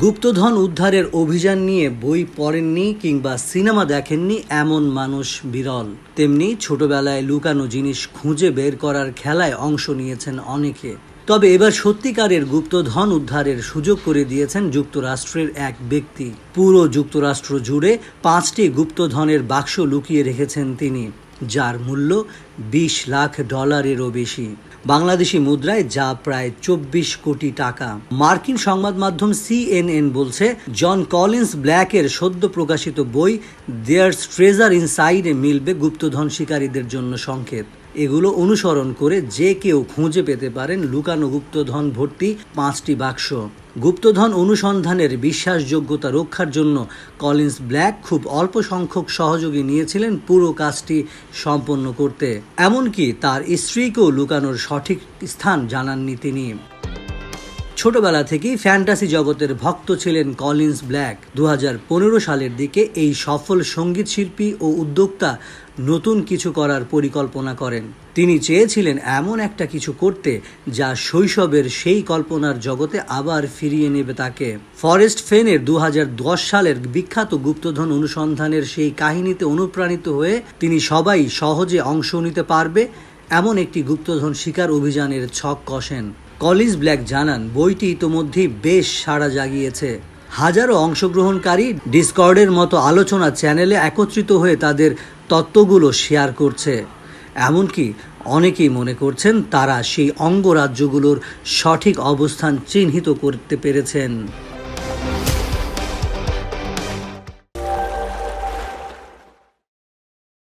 গুপ্তধন উদ্ধারের অভিযান নিয়ে বই পড়েননি কিংবা সিনেমা দেখেননি এমন মানুষ বিরল। তেমনি ছোটবেলায় লুকানো জিনিস খুঁজে বের করার খেলায় অংশ নিয়েছেন অনেকে। তবে এবার সত্যিকারের গুপ্তধন উদ্ধারের সুযোগ করে দিয়েছেন যুক্তরাষ্ট্রের এক ব্যক্তি। পুরো যুক্তরাষ্ট্র জুড়ে পাঁচটি গুপ্তধনের বাক্স লুকিয়ে রেখেছেন তিনি। যার মূল্য বিশ লাখ ডলারেরও বেশি। বাংলাদেশি মুদ্রায় যা প্রায় চব্বিশ কোটি টাকা। মার্কিন সংবাদ মাধ্যম সিএনএন বলছে, জন কলিন্স ব্ল্যাকের সদ্য প্রকাশিত বই দেয়ার্স ট্রেজার ইনসাইডে মিলবে গুপ্তধন শিকারীদের জন্য সংকেত। এগুলো অনুসরণ করে যে কেউ খুঁজে পেতে পারেন লুকানো গুপ্তধন ভর্তি পাঁচটি বাক্স। গুপ্তধন অনুসন্ধানের বিশ্বাসযোগ্যতা রক্ষার জন্য কলিন্স ব্ল্যাক খুব অল্প সংখ্যক সহযোগী নিয়েছিলেন পুরো কাজটি সম্পন্ন করতে। এমনকি তার স্ত্রীকেও লুকানোর সঠিক স্থান জানাননি তিনি। ছোটবেলা থেকেই ফ্যান্টাসি জগতের ভক্ত ছিলেন কলিন্স ব্ল্যাক। দু হাজার পনেরো সালের দিকে এই সফল সংগীত শিল্পী ও উদ্যোক্তা নতুন কিছু করার পরিকল্পনা করেন। তিনি চেয়েছিলেন এমন একটা কিছু করতে যা শৈশবের সেই কল্পনার জগতে আবার ফিরিয়ে নেবে তাকে। ফরেস্ট ফেনের দু হাজার দশ সালের বিখ্যাত গুপ্তধন অনুসন্ধানের সেই কাহিনীতে অনুপ্রাণিত হয়ে তিনি সবাই সহজে অংশ নিতে পারবে, এমন একটি গুপ্তধন শিকার অভিযানের ছক কষেন। কলিন্স ব্ল্যাক জানান, বইটি ইতোমধ্যেই বেশ সাড়া জাগিয়েছে। হাজারো অংশগ্রহণকারী ডিসকর্ডের মতো আলোচনা চ্যানেলে একত্রিত হয়ে তাদের তত্ত্বগুলো শেয়ার করছে। এমনকি অনেকেই মনে করছেন তারা সেই অঙ্গরাজ্যগুলোর সঠিক অবস্থান চিহ্নিত করতে পেরেছেন।